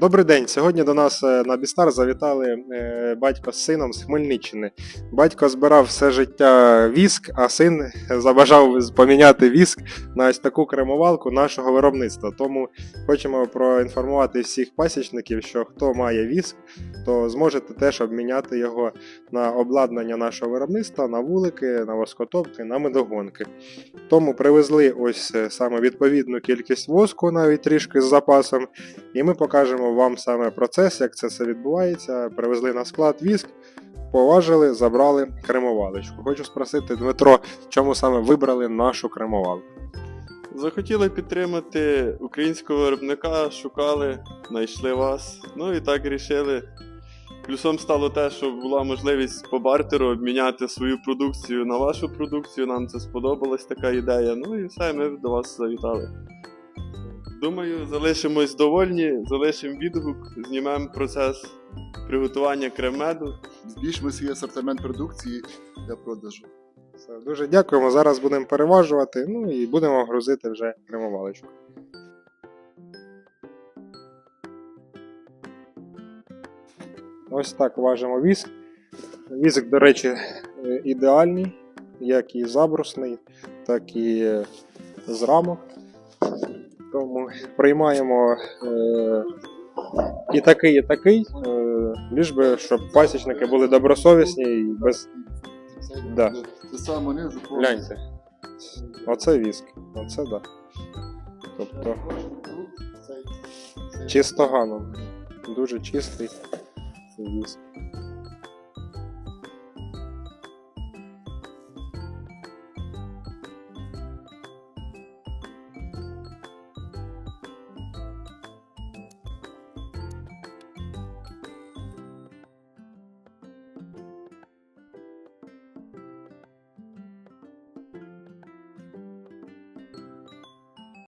Добрий день. Сьогодні до нас е, на Бістар завітали е, батько з сином з Хмельниччини. Батько збирав все життя віск, а син забажав поміняти віск на ось таку кремувалку нашого виробництва. Тому хочемо проінформувати всіх пасічників, що хто має віск, то зможете теж обміняти його на обладнання нашого виробництва, на вулики, на воскотопки, на медогонки. Тому привезли ось е, саме відповідну кількість воску, навіть трішки з запасом. І ми покажемо вам саме процес, як це все відбувається. Привезли на склад віск, поважили, забрали кремовалочку. Хочу спросити, Дмитро, чому саме вибрали нашу кремовалку? Захотіли підтримати українського виробника, шукали, знайшли вас. Ну і так рішили. Плюсом стало те, що була можливість по бартеру обміняти свою продукцію на вашу продукцію. Нам це сподобалась така ідея. Ну і все, ми до вас завітали. Думаю, залишимось довольні, залишимо відгук, знімемо процес приготування крем-меду. збільшимо свій асортимент продукції для продажу. Все, Дуже дякуємо. Зараз будемо переважувати, ну і будемо грузити вже кремовалочку. Ось так важимо віск. Віск, до речі, е, ідеальний, як і забрусний, так і е, з рамок. Тому приймаємо е, і такий, і такий, е, ліж би, щоб пасічники були добросовісні і без. Да. Гляньте. Оце віск. Оце да. Тобто чистоганом. Дуже чистий віск.